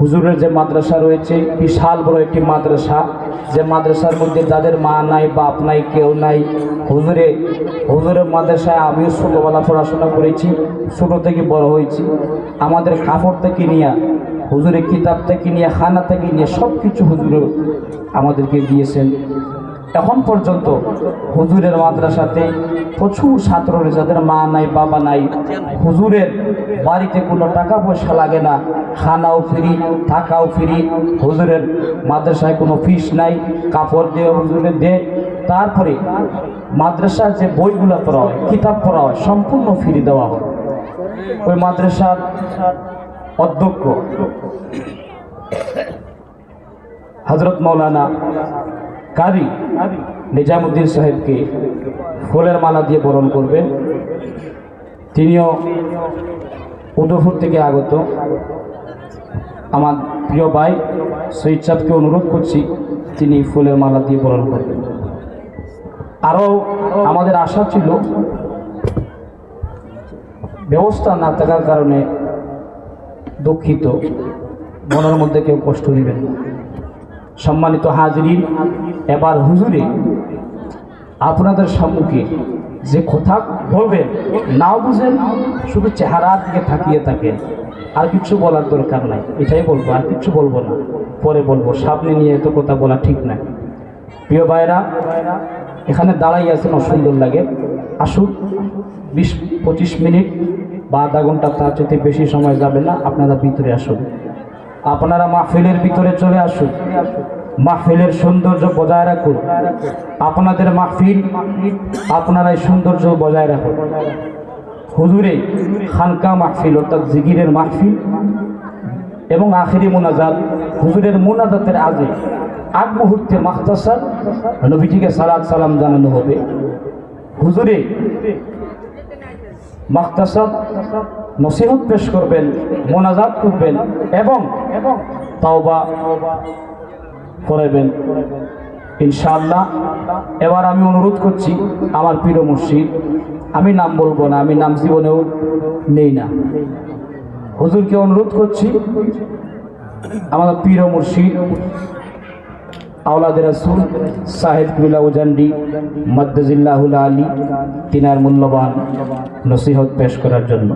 হুজুরের যে মাদ্রাসা রয়েছে, বিশাল বড় একটি মাদ্রাসা। যে মাদ্রাসার মধ্যে যাদের মা নাই, বাপ নাই, কেউ নাই, হুজুরে, হুজুরের মাদ্রাসায় আমিও ছোটোবেলা পড়াশোনা করেছি, ছোটো থেকে বড় হয়েছি। আমাদের কাপড় থেকে নিয়ে, হুজুরের কিতাব থেকে নিয়ে, খানা থেকে নিয়ে সব কিছু হুজুরে আমাদেরকে দিয়েছেন। এখন পর্যন্ত হুজুরের মাদ্রাসাতে প্রচুর ছাত্র রয়েছে যাদের মা নাই, বাবা নাই, হুজুরের বাড়িতে কোনো টাকা পয়সা লাগে না। খানাও ফ্রি, থাকাও ফ্রি, হুজুরের মাদ্রাসায় কোনো ফিস নাই, কাপড় দিয়ে, হুজুরের দে তারপরে মাদ্রাসার যে বইগুলো পড়া হয়, কিতাব পড়া হয়, সম্পূর্ণ ফ্রি দেওয়া হয়। ওই মাদ্রাসার অধ্যক্ষ হজরত মৌলানা কারি নিজামুদ্দিন সাহেবকে ফুলের মালা দিয়ে বরণ করবেন তিনিও উদয়পুর থেকে আগত। আমার প্রিয় ভাই সৈয়দ সাহেবকে অনুরোধ করছি, তিনি ফুলের মালা দিয়ে বরণ করবেন। আরও আমাদের আশা ছিল, ব্যবস্থা না থাকার কারণে দুঃখিত। মনের মধ্যে কেউ কষ্ট দিবেন না। সম্মানিত হাজরিন এবার হুজুরে, আপনাদের সম্মুখে যে কথা বলবেন, নাও বুঝেন, শুধু চেহারার দিকে তাকিয়ে থাকেন। আর কিছু বলার দরকার নাই, এটাই বলব, আর কিছু বলব না। পরে বলব, সামনে নিয়ে এত কথা বলা ঠিক না। প্রিয় ভাইরা এখানে দাঁড়াই আছেন, অসুন্দর লাগে। আসুন, বিশ, পঁচিশ মিনিট বা আধা ঘণ্টা তার চেয়ে বেশি সময় যাবে না, আপনারা ভিতরে আসুন। আপনারা মাহফিলের ভিতরে চলে আসুন। মাহফিলের সৌন্দর্য বজায় রাখুন। আপনাদের মাহফিল আপনারা এই সৌন্দর্য বজায় রাখুন। হুজুরে, খানকা মাহফিল অর্থাৎ জিগিরের মাহফিল এবং আখেরি মোনাজাত হুজুরের মোনাজাতের আগে আগ মুহূর্তে মাখতাসার নবীজিকে সালাদ সালাম জানানো হবে। হুজুরে মাখতাসাদ নসিহত পেশ করবেন, মোনাজাত করবেন এবং তাওবা করাবেন ইনশাআল্লাহ। এবার আমি অনুরোধ করছি আমার প্রিয় মুর্শিদ, আমি নাম বলব না, আমি নাম জীবনেও নেই না। হুজুরকে অনুরোধ করছি আমার প্রিয় মুর্শিদ আওলাদের রাসুল সাহেব কুবিলা উজান্ডি, মদ্দাজিল্লাহুল আলী, তিনার মূল্যবান নসিহত পেশ করার জন্য।